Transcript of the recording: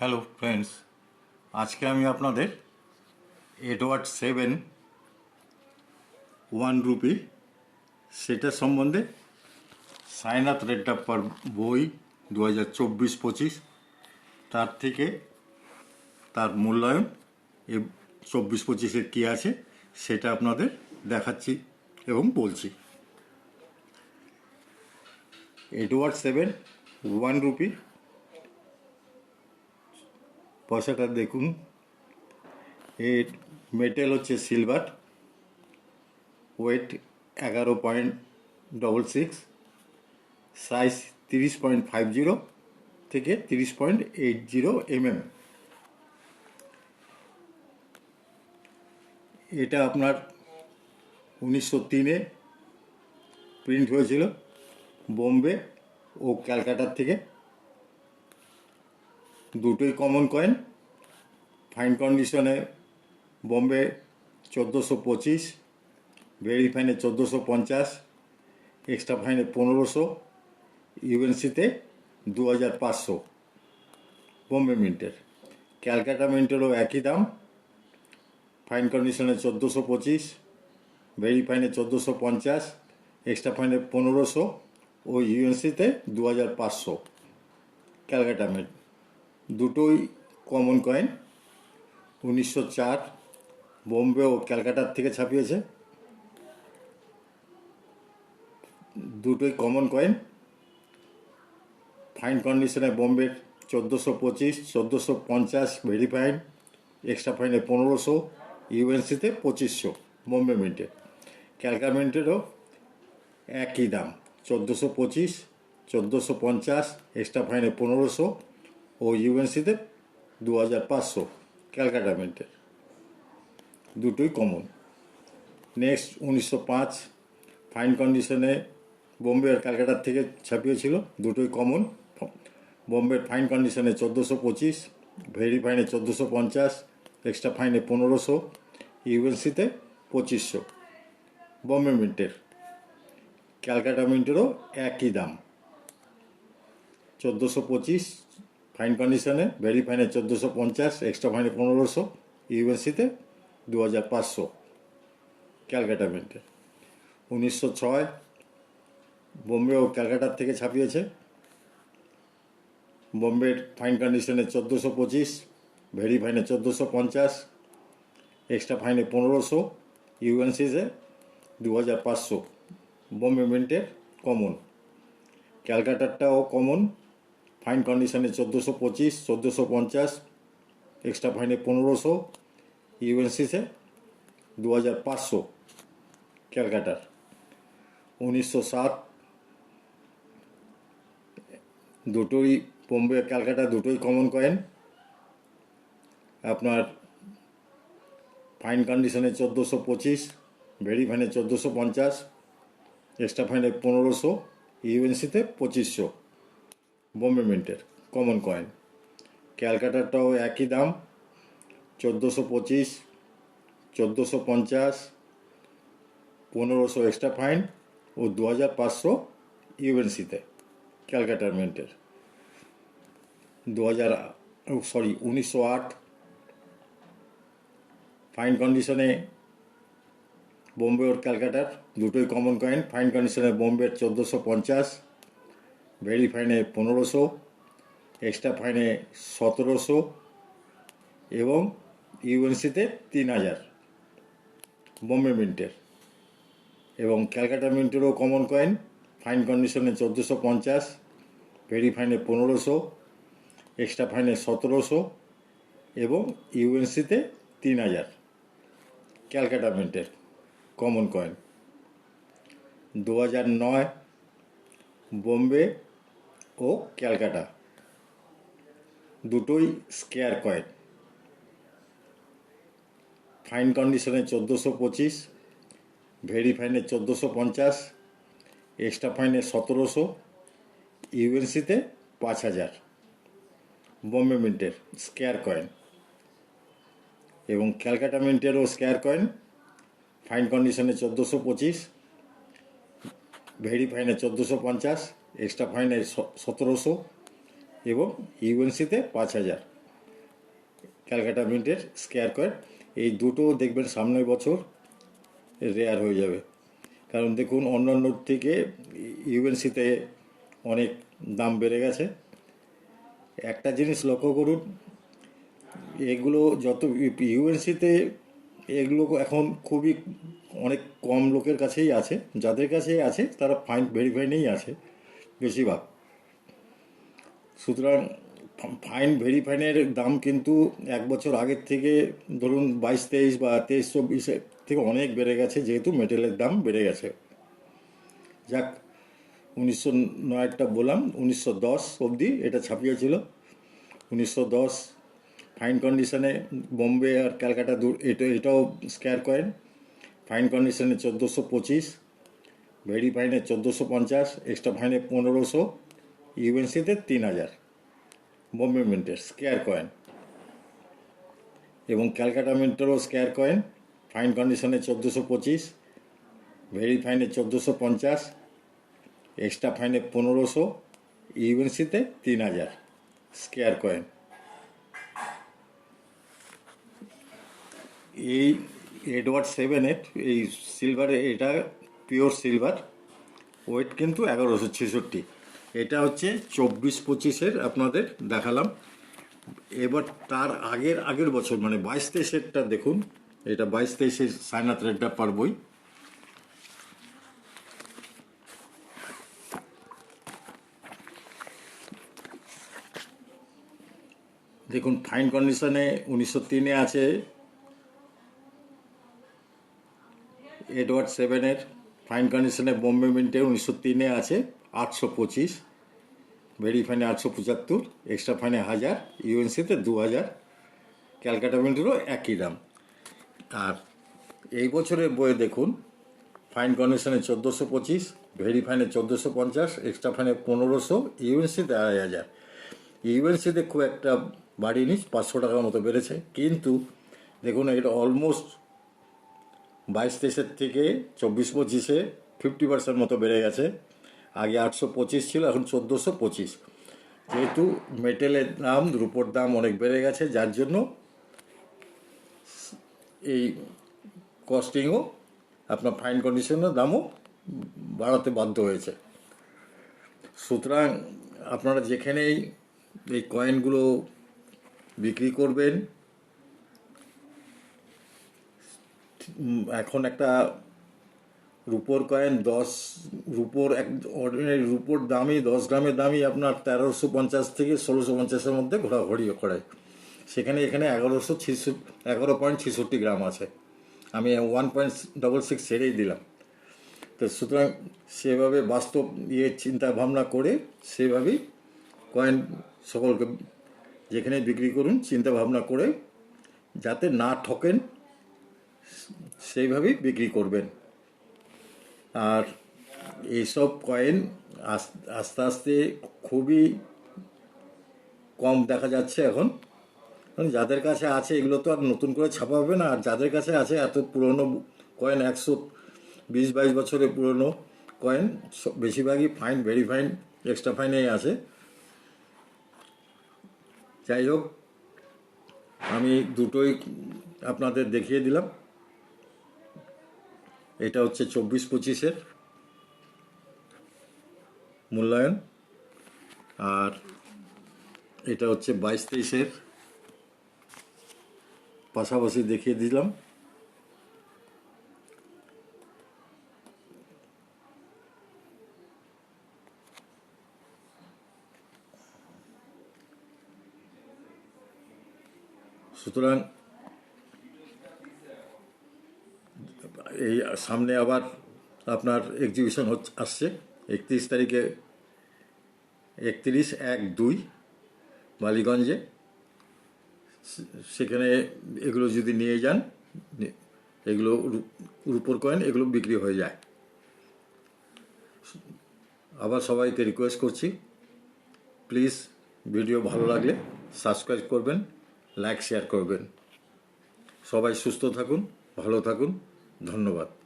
Hello friends আজকে আমি আপনাদের এডওয়ার্ড সেভেন ওয়ান রুপি সেটা সম্বন্ধে সাইনাথ রেড্ডাপ্পার বই দু হাজার চব্বিশ পঁচিশ, তার থেকে তার মূল্যায়ন এ চব্বিশ পঁচিশের কী আছে সেটা আপনাদের দেখাচ্ছি এবং বলছি। এডওয়ার্ড সেভেন ওয়ান রুপি পয়সাটা দেখুন। এর মেটেল হচ্ছে সিলভার ওয়েট এগারো পয়েন্ট ডবল সিক্স সাইজ তিরিশ পয়েন্ট ফাইভ জিরো থেকে তিরিশ পয়েন্ট এইট জিরো এমএম এটা আপনার উনিশশো তিনে প্রিন্ট হয়েছিল বোম্বে ও ক্যালকাটার থেকে। দুটোই কমন কয়েন ফাইন কন্ডিশনে বোম্বে চোদ্দোশো পঁচিশ ভেরি ফাইনে চোদ্দোশো পঞ্চাশ এক্সট্রা ফাইনে পনেরোশো ইউএনসিতে দু হাজার পাঁচশো। বোম্বে মিন্টের ক্যালকাটা মিন্টেরও একই দাম ফাইন কন্ডিশনে চোদ্দোশো পঁচিশ ভেরি ফাইনে চোদ্দোশো পঞ্চাশ এক্সট্রা ফাইনে পনেরোশো, ও ইউএনসিতে দু হাজার পাঁচশো। ক্যালকাটা মিন্ট দুটোই কমন কয়েন উনিশশো চার বোম্বে ও ক্যালকাটার থেকে ছাপিয়েছে। দুটোই কমন কয়েন ফাইন কন্ডিশনে বোম্বের চোদ্দোশো পঁচিশ, চোদ্দোশো পঞ্চাশ ভেরিফাইন এক্সট্রা ফাইনে পনেরোশো ইউএনসিতে পঁচিশশো বোম্বে মিন্টে ক্যালকা মিন্টেরও একই দাম, চোদ্দোশো পঁচিশ, চোদ্দোশো পঞ্চাশ এক্সট্রা ফাইনে পনেরোশো ও ইউএনসিতে দু হাজার পাঁচশো ক্যালকাটা মিন্টের দুটোই কমন নেক্সট উনিশশো পাঁচ ফাইন কন্ডিশনে বোম্বে আর ক্যালকাটার থেকে ছাপিয়েছিল দুটোই কমন বোম্বের ফাইন কন্ডিশনে চোদ্দোশো পঁচিশ ভেরি ফাইনে চোদ্দোশো পঞ্চাশ এক্সট্রা ফাইনে পনেরোশো ইউএনসিতে পঁচিশশো। বোম্বে মিন্টের ক্যালকাটা মিন্টেরও একই দাম। চোদ্দোশো পঁচিশ ফাইন কন্ডিশনে ভেরি ফাইনে চোদ্দোশো পঞ্চাশ এক্সট্রা ফাইনে পনেরোশো ইউএনসিতে দু হাজার পাঁচশো ক্যালকাটা মিন্টে উনিশশো ছয়, বোম্বে ও ক্যালকাটার থেকে ছাপিয়েছে। বোম্বের ফাইন কন্ডিশনে চোদ্দোশো পঁচিশ ভেরি ফাইনে চোদ্দোশো পঞ্চাশ এক্সট্রা ফাইনে পনেরোশো ইউএনসিতে দু হাজার পাঁচশো। বোম্বে মিন্টের কমন ক্যালকাটারটাও কমন ফাইন কন্ডিশনে চোদ্দোশো পঁচিশ, চোদ্দোশো পঞ্চাশ এক্সট্রা ফাইনে পনেরোশো ইউএনসিসে দু হাজার পাঁচশো, ক্যালকাটার। উনিশশো সাত, দুটোই বোম্বে ক্যালকাটা দুটোই কমন কয়েন আপনার ফাইন কন্ডিশনে চোদ্দোশো পঁচিশ ভেরি ফাইনে চোদ্দোশো পঞ্চাশ এক্সট্রা ফাইনে পনেরোশো ইউএনসিতে পঁচিশশো। বোম্বে মিন্টের কমন কয়েন ক্যালকাটারটাও একই দাম, চোদ্দোশো পঁচিশ, চোদ্দোশো পঞ্চাশ, পনেরোশো এক্সট্রা ফাইন ও দু হাজার পাঁচশো ইউএনসিতে ক্যালকাটার মিন্টের। দু হাজার সরি উনিশশো আট ফাইন কন্ডিশনে বোম্বে ওর ক্যালকাটার, দুটোই কমন কয়েন ফাইন কন্ডিশনে বোম্বের চোদ্দোশো পঞ্চাশ ভেরি ফাইনে পনেরোশো এক্সট্রা ফাইনে সতেরোশো এবং ইউএনসিতে তিন হাজার। বোম্বে মিন্টের এবং ক্যালকাটা মিন্টেরও কমন কয়েন ফাইন কন্ডিশনে চোদ্দোশো পঞ্চাশ ভেরি ফাইনে পনেরোশো এক্সট্রা ফাইনে সতেরোশো এবং ইউএনসিতে তিন হাজার। ক্যালকাটা মিন্টের কমন কয়েন দু হাজার নয় বোম্বে ও ক্যালকাটা। দুটোই স্কেয়ার কয়েন। ফাইন কন্ডিশনে চোদ্দোশো পঁচিশ, ভেরি ফাইনে চোদ্দোশো পঞ্চাশ, এক্সট্রা ফাইনে সতেরোশো, ইউএনসিতে পাঁচ হাজার। বোম্বে মিন্টের স্কেয়ার কয়েন। এবং ক্যালকাটা মিন্টেরও স্কেয়ার কয়েন। ফাইন কন্ডিশনে চোদ্দোশো পঁচিশ, ভেরি ফাইনে চোদ্দোশো পঞ্চাশ এক্সট্রা ফাইনে সতেরোশো এবং ইউএনসিতে পাঁচ হাজার। ক্যালকাটা মিন্টের স্কেয়ার কয়েন এই দুটো দেখবেন সামনের বছর রেয়ার হয়ে যাবে। কারণ দেখুন, অন্যান্য থেকে ইউএনসিতে অনেক দাম বেড়ে গেছে। একটা জিনিস লক্ষ্য করুন, এগুলো যত ইউএনসিতে এগুলো এখন খুবই অনেক কম লোকের কাছেই আছে। যাদের কাছেই আছে, তারা ফাইন ভেরিফাই নেই আছে। বেশিরভাগ সুতরাং ফাইন ভেরিফাইনের দাম কিন্তু এক বছর আগের থেকে ধরুন বাইশ, তেইশ বা তেইশ চব্বিশের থেকে অনেক বেড়ে গেছে, যেহেতু মেটেলের দাম বেড়ে গেছে। যাক, উনিশশো নয়টা বললাম, উনিশশো দশ অবধি এটা ছাপিয়েছিল। উনিশশো দশ ফাইন কন্ডিশনে বোম্বে আর ক্যালকাটা দূর এটা, এটাও স্কোয়ার কয়েন ফাইন কন্ডিশনে চোদ্দোশো পঁচিশ। ভেরি ফাইনে চোদ্দোশো পঞ্চাশ, এক্সট্রা ফাইনে পনেরোশো, ইউএনসিতে তিন হাজার। বোম্বে মিন্টের স্কোয়ার কয়েন। এবং ক্যালকাটা মিন্টেরও স্কোয়ার কয়েন। ফাইন কন্ডিশনে চোদ্দোশো পঁচিশ ভেরি ফাইনে চোদ্দোশো পঞ্চাশ, এক্সট্রা ফাইনে পনেরোশো, ইউএনসিতে তিন হাজার স্কোয়ার কয়েন। এই এডওয়ার্ড সেভেনের এই সিলভারে এটা পিওর সিলভার। ওয়েট কিন্তু এগারোশো ছেষট্টি। এটা হচ্ছে চব্বিশ পঁচিশের আপনাদের দেখালাম। এবার তার আগের আগের বছর মানে বাইশ তেইশেরটা দেখুন। এটা বাইশ তেইশের সাইনাথ রেডটা পারবই দেখুন ফাইন কন্ডিশনে উনিশশো তিনে আছে। এডওয়ার্ড সেভেনের ফাইন কন্ডিশনে বোম্বে মিন্টে উনিশশো তিনে আছে, আটশো পঁচিশ। ভেরি ফাইনে আটশো পঁচাত্তর, এক্সট্রা ফাইনে হাজার, ইউএনসিতে দু হাজার। ক্যালকাটা মিন্টেরও একই দাম। আর এই বছরের বইয়ে দেখুন, ফাইন কন্ডিশনে চোদ্দোশো পঁচিশ ভেরি ফাইনে চোদ্দোশো পঞ্চাশ, এক্সট্রা ফাইনে পনেরোশো, ইউএনসিতে আড়াই হাজার। ইউএনসিতে খুব একটা বাড়িনি পাঁচশো টাকার মতো বেড়েছে। কিন্তু দেখুন, এটা অলমোস্ট বাইশ তেইশের থেকে চব্বিশ পঁচিশে ফিফটি পার্সেন্ট মতো বেড়ে গেছে। আগে আটশো পঁচিশ ছিল, এখন চোদ্দোশো পঁচিশ। যেহেতু মেটেলের দাম, রুপোর দাম অনেক বেড়ে গেছে, যার জন্য এই কস্টিংও আপনার ফাইন কন্ডিশনের দামও বাড়াতে বাধ্য হয়েছে। সুতরাং আপনারা যেখানেই এই কয়েনগুলো বিক্রি করবেন এখন একটা রুপোর কয়েন, দশ রুপোর এক অর্ডিনারি রুপোর দামই, দশ গ্রামের দামই আপনার তেরোশো পঞ্চাশ থেকে ষোলোশো পঞ্চাশের মধ্যে ঘোরাঘুরি করে। সেখানে, এখানে এগারোশো ছিষট্টি, এগারো পয়েন্ট ছেষট্টি গ্রাম আছে। আমি ওয়ান পয়েন্ট ডবল সিক্স ছেড়েই দিলাম। তো সুতরাং সেভাবে বাস্তব ইয়ে চিন্তা ভাবনা করে সেভাবেই কয়েন সকলকে যেখানে বিক্রি করুন চিন্তা ভাবনা করে যাতে না ঠকেন সেইভাবেই বিক্রি করবেন। আর এইসব কয়েন আস- আস্তে আস্তে খুবই কম দেখা যাচ্ছে এখন। যাদের কাছে আছে এগুলো তো আর নতুন করে ছাপা হবে না। আর যাদের কাছে আছে এত পুরনো কয়েন, একশো বিশ, বাইশ বছরের পুরনো কয়েন বেশিরভাগই ফাইন, ভেরি ফাইন, এক্সট্রা ফাইনেই আছে। যাই হোক, আমি দুটোই আপনাদের দেখিয়ে দিলাম। এটা হচ্ছে চব্বিশ পঁচিশের মূল্যায়ন। আর এটা হচ্ছে বাইশ তেইশের। পাশাপাশি দেখিয়ে দিলাম। সুতরাং এই সামনে আবার আপনার এক্সিবিশন হচ্ছে, আসছে। একত্রিশ তারিখে, একত্রিশ এক দুই বালিগঞ্জে সেখানে এগুলো যদি নিয়ে যান, এগুলো রুপোর কয়েন, এগুলো বিক্রি হয়ে যায়। আবার সবাইকে রিকোয়েস্ট করছি প্লিজ ভিডিও ভালো লাগলে সাবস্ক্রাইব করবেন লাইক শেয়ার করবেন। সবাই সুস্থ থাকুন, ভালো থাকুন। धन्यवाद